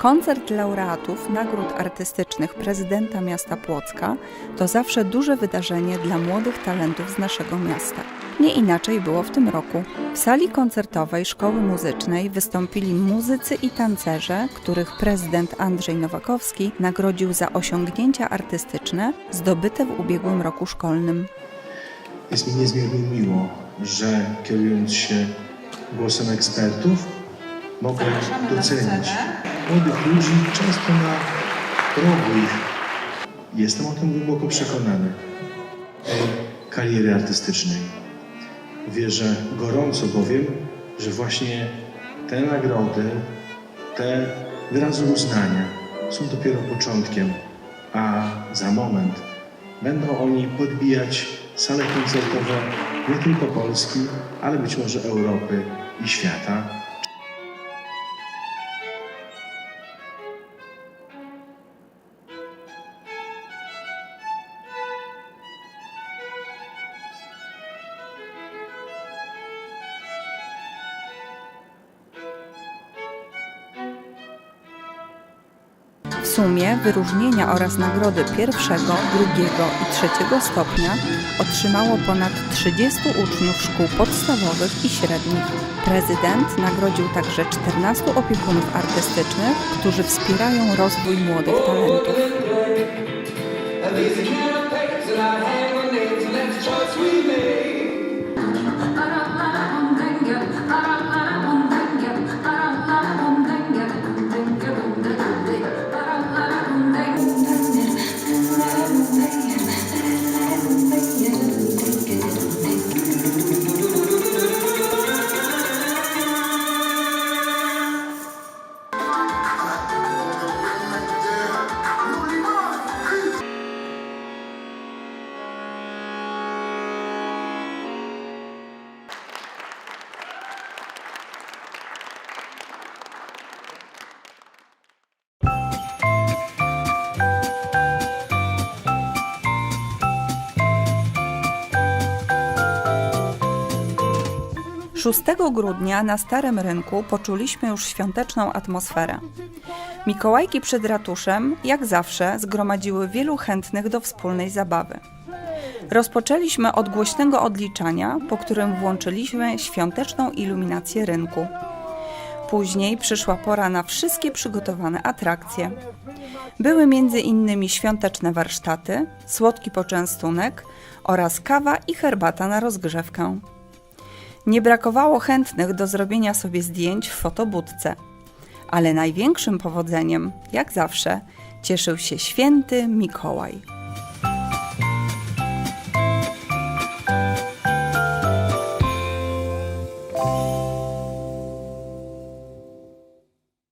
Koncert laureatów nagród artystycznych prezydenta miasta Płocka to zawsze duże wydarzenie dla młodych talentów z naszego miasta. Nie inaczej było w tym roku. W sali koncertowej Szkoły Muzycznej wystąpili muzycy i tancerze, których prezydent Andrzej Nowakowski nagrodził za osiągnięcia artystyczne zdobyte w ubiegłym roku szkolnym. Jest mi niezmiernie miło, że kierując się głosem ekspertów, mogę docenić młodych ludzi często na progu ich. Jestem o tym głęboko przekonany. Kariery artystycznej. Wierzę gorąco bowiem, że właśnie te nagrody, te wyrazy uznania są dopiero początkiem, a za moment będą oni podbijać sale koncertowe nie tylko Polski, ale być może Europy i świata. Sumie wyróżnienia oraz nagrody pierwszego, drugiego i trzeciego stopnia otrzymało ponad 30 uczniów szkół podstawowych i średnich. Prezydent nagrodził także 14 opiekunów artystycznych, którzy wspierają rozwój młodych talentów. 6 grudnia na Starym Rynku poczuliśmy już świąteczną atmosferę. Mikołajki przed ratuszem, jak zawsze, zgromadziły wielu chętnych do wspólnej zabawy. Rozpoczęliśmy od głośnego odliczania, po którym włączyliśmy świąteczną iluminację rynku. Później przyszła pora na wszystkie przygotowane atrakcje. Były między innymi świąteczne warsztaty, słodki poczęstunek oraz kawa i herbata na rozgrzewkę. Nie brakowało chętnych do zrobienia sobie zdjęć w fotobudce. Ale największym powodzeniem, jak zawsze, cieszył się święty Mikołaj.